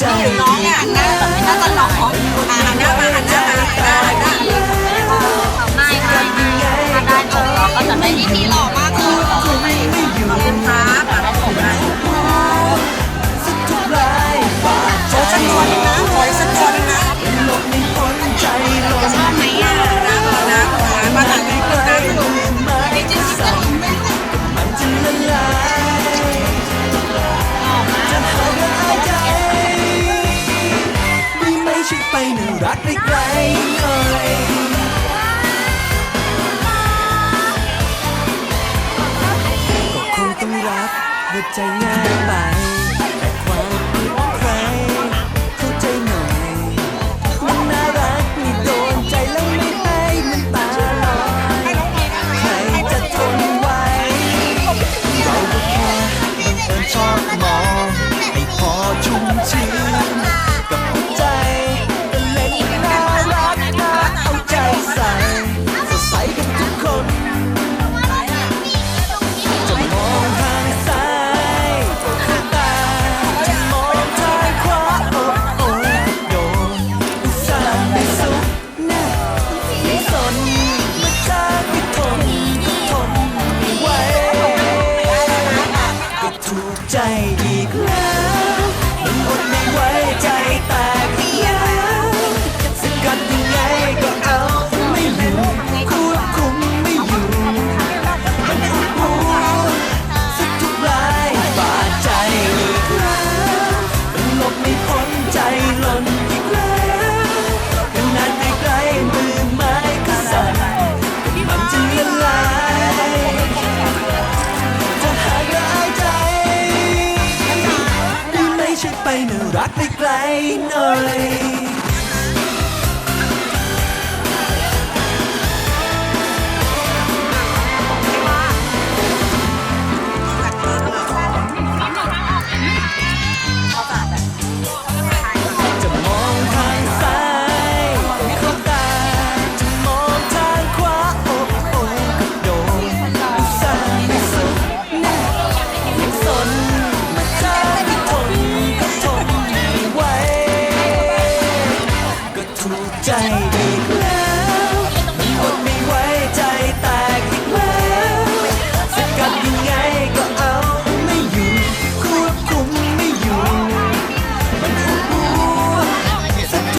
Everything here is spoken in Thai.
ช่วย รักหัวใจง่ายไป ใจอีกแล้ว đoạt đi lấy nơi